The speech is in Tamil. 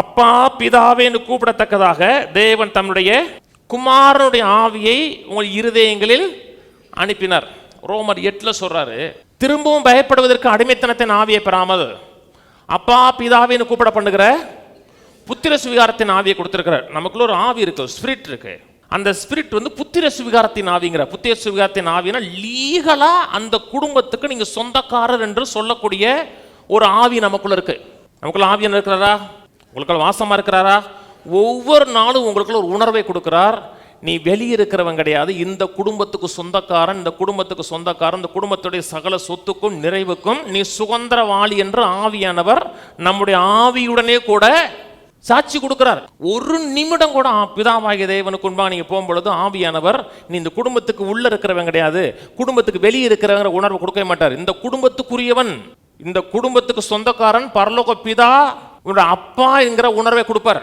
அப்பா பிதாவேன்னு கூப்பிடத்தக்கதாக தேவன் தம்முடைய குமாரனுடைய ஆவியை உங்கள் இருதயங்களில் அனுப்பினார். ரோமர் எட்டில் சொல்றாரு திரும்பவும் பயப்படுவதற்கு அடிமைத்தனத்தின் ஆவியை பெறாமல் அப்பா பிதாவின்னு கூப்பிட பண்ணுகிற புத்திர சுவிகாரத்தின் ஆவியை கொடுத்துருக்கிறார். நமக்குள்ள ஒரு ஆவி இருக்கு ஸ்பிரிட் இருக்கு. அந்த ஸ்பிரிட் வந்து புத்திர சுவிகாரத்தின் ஆவிங்கிற புத்திர சுவிகாரத்தின் ஆவினா லீகலா அந்த குடும்பத்துக்கு நீங்க சொந்தக்காரர் என்று சொல்லக்கூடிய ஒரு ஆவி நமக்குள்ள இருக்கு. நமக்குள்ள ஆவியன் இருக்கிறாரா உங்களுக்குள்ள வாசமாக இருக்கிறாரா? ஒவ்வொரு நாளும் உங்களுக்குள்ள ஒரு உணர்வை கொடுக்கிறார். நீ வெளியே இருக்கிறவன் கிடையாது. இந்த குடும்பத்துக்கு சொந்தக்காரன் இந்த குடும்பத்துக்கு சொந்தக்காரன் இந்த குடும்பத்துடைய சகல சொத்துக்கும் நிறைவுக்கும் நீ சுதந்திரவாளி என்று ஆவியானவர் நம்முடைய ஆவியுடனே கூட சாட்சி கொடுக்கிறார். ஒரு நிமிடம் கூட பிதாவாகிய தேவனுக்கு முன்பாக நீங்கள் போகும்பொழுது ஆவியானவர் நீ இந்த குடும்பத்துக்கு உள்ள இருக்கிறவன் கிடையாது. குடும்பத்துக்கு வெளியே இருக்கிறவங்கிற உணர்வு கொடுக்க மாட்டார். இந்த குடும்பத்துக்குரியவன் இந்த குடும்பத்துக்கு சொந்தக்காரன் பரலோக பிதா உன்னோட அப்பா என்கிற உணர்வை கொடுப்பார்.